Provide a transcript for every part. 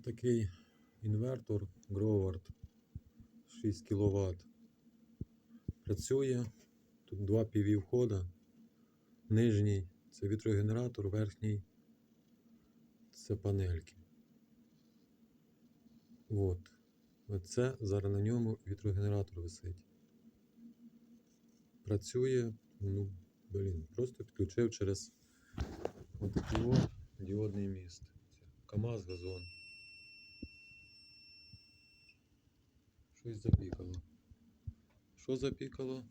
Такий інвертор Гровард 6 кВт. Працює. Тут два PV входа. Нижній це вітрогенератор, верхній це панельки. От. Оце зараз на ньому вітрогенератор висить. Працює, ну, блін, просто підключив через отакий от діодний міст. КАМАЗ газон. Щось запікало. Що запікало?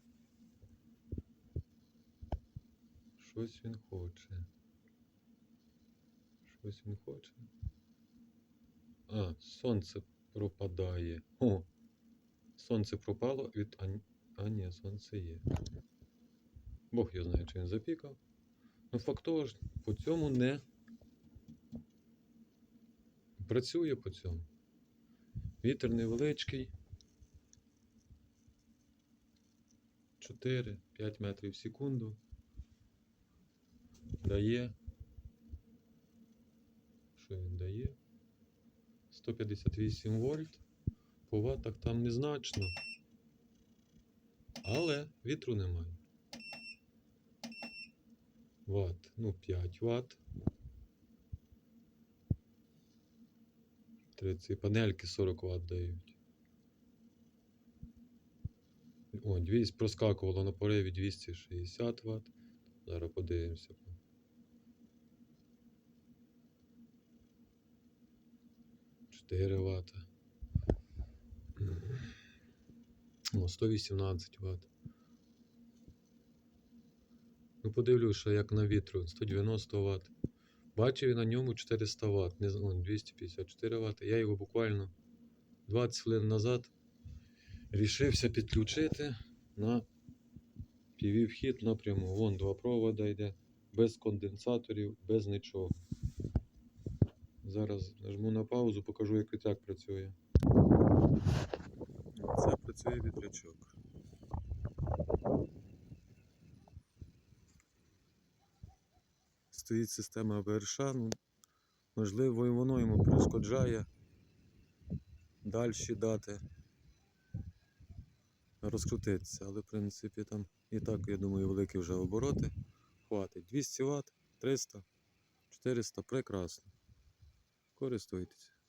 Щось він хоче. Щось він хоче. А, сонце пропадає. О! Сонце пропало від. А, а ні, сонце є. Бог його знає, чи він запікав. Ну, факт того ж, по цьому не працює по цьому. Вітер невеличкий. 4-5 метрів в секунду. Дає. Що він дає? 158 вольт. По ватах там незначно. Але вітру немає. Ват. Ну, 5 ватт. 30 панельки 40 Вт дають. О, 200 проскакувало на пориві 260 Вт. Зараз подивимося. Вт. О, 118 Вт. Ну, подивлюсь, як на вітру, 190 Вт. Бачив я на ньому 400 Вт, не знаю, 254 Вт. Я його буквально 20 хвилин назад рішився підключити на PV вхід напряму. Вон два провода йде, без конденсаторів, без нічого. Зараз нажму на паузу, покажу, як вітряк працює. Це працює вітрячок. Стоїть система АБРШ, ну, можливо, і воно йому перешкоджає далі дати розкрутитися, але в принципі там і так, я думаю, великі вже обороти. Хватить 200 Вт, 300, 400, прекрасно. Користуйтесь.